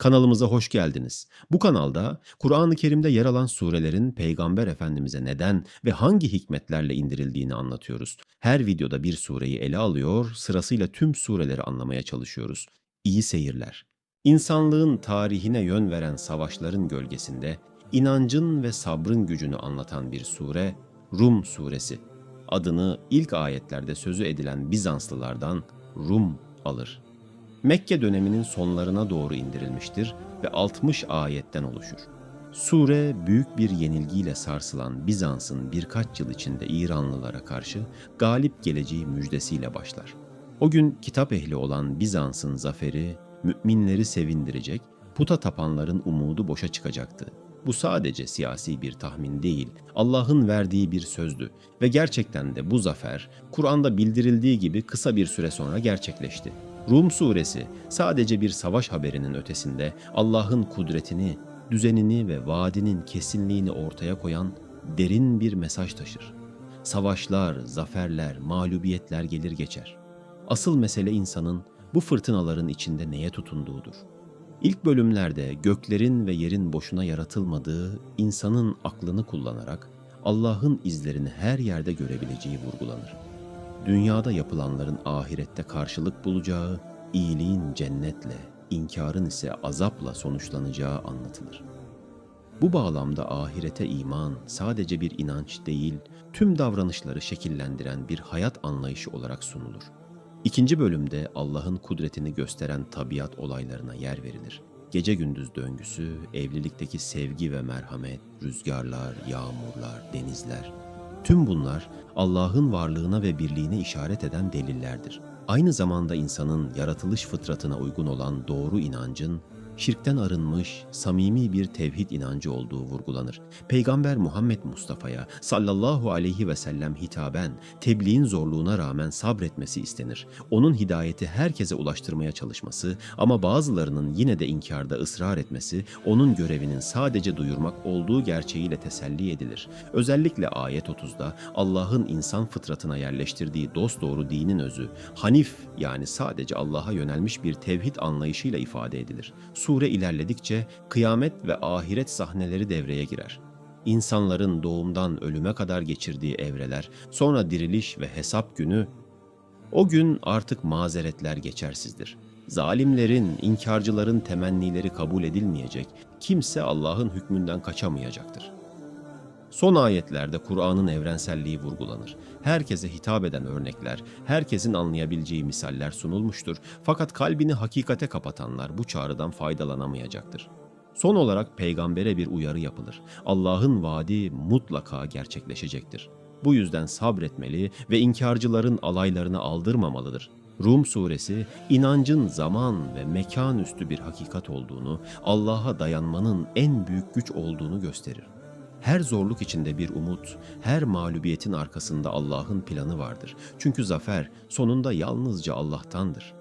Kanalımıza hoş geldiniz. Bu kanalda Kur'an-ı Kerim'de yer alan surelerin Peygamber Efendimiz'e neden ve hangi hikmetlerle indirildiğini anlatıyoruz. Her videoda bir sureyi ele alıyor, sırasıyla tüm sureleri anlamaya çalışıyoruz. İyi seyirler. İnsanlığın tarihine yön veren savaşların gölgesinde inancın ve sabrın gücünü anlatan bir sure Rum suresi. Adını ilk ayetlerde sözü edilen Bizanslılardan Rum alır. Mekke döneminin sonlarına doğru indirilmiştir ve 60 ayetten oluşur. Sure büyük bir yenilgiyle sarsılan Bizans'ın birkaç yıl içinde İranlılara karşı galip geleceği müjdesiyle başlar. O gün kitap ehli olan Bizans'ın zaferi müminleri sevindirecek, puta tapanların umudu boşa çıkacaktı. Bu sadece siyasi bir tahmin değil, Allah'ın verdiği bir sözdü ve gerçekten de bu zafer Kur'an'da bildirildiği gibi kısa bir süre sonra gerçekleşti. Rum suresi sadece bir savaş haberinin ötesinde Allah'ın kudretini, düzenini ve vaadinin kesinliğini ortaya koyan derin bir mesaj taşır. Savaşlar, zaferler, mağlubiyetler gelir geçer. Asıl mesele insanın bu fırtınaların içinde neye tutunduğudur. İlk bölümlerde göklerin ve yerin boşuna yaratılmadığı, insanın aklını kullanarak Allah'ın izlerini her yerde görebileceği vurgulanır. Dünyada yapılanların ahirette karşılık bulacağı, iyiliğin cennetle, inkarın ise azapla sonuçlanacağı anlatılır. Bu bağlamda ahirete iman sadece bir inanç değil, tüm davranışları şekillendiren bir hayat anlayışı olarak sunulur. İkinci bölümde Allah'ın kudretini gösteren tabiat olaylarına yer verilir. Gece gündüz döngüsü, evlilikteki sevgi ve merhamet, rüzgarlar, yağmurlar, denizler. Tüm bunlar Allah'ın varlığına ve birliğine işaret eden delillerdir. Aynı zamanda insanın yaratılış fıtratına uygun olan doğru inancın şirkten arınmış, samimi bir tevhid inancı olduğu vurgulanır. Peygamber Muhammed Mustafa'ya sallallahu aleyhi ve sellem hitaben tebliğin zorluğuna rağmen sabretmesi istenir. Onun hidayeti herkese ulaştırmaya çalışması ama bazılarının yine de inkarda ısrar etmesi onun görevinin sadece duyurmak olduğu gerçeğiyle teselli edilir. Özellikle ayet 30'da Allah'ın insan fıtratına yerleştirdiği dosdoğru dinin özü, Hanif yani sadece Allah'a yönelmiş bir tevhid anlayışıyla ifade edilir. Sure ilerledikçe kıyamet ve ahiret sahneleri devreye girer. İnsanların doğumdan ölüme kadar geçirdiği evreler, sonra diriliş ve hesap günü, o gün artık mazeretler geçersizdir. Zalimlerin, inkarcıların temennileri kabul edilmeyecek, kimse Allah'ın hükmünden kaçamayacaktır. Son ayetlerde Kur'an'ın evrenselliği vurgulanır. Herkese hitap eden örnekler, herkesin anlayabileceği misaller sunulmuştur. Fakat kalbini hakikate kapatanlar bu çağrıdan faydalanamayacaktır. Son olarak peygambere bir uyarı yapılır. Allah'ın vaadi mutlaka gerçekleşecektir. Bu yüzden sabretmeli ve inkarcıların alaylarını aldırmamalıdır. Rum suresi inancın zaman ve mekan üstü bir hakikat olduğunu, Allah'a dayanmanın en büyük güç olduğunu gösterir. Her zorluk içinde bir umut, her mağlubiyetin arkasında Allah'ın planı vardır. Çünkü zafer sonunda yalnızca Allah'tandır.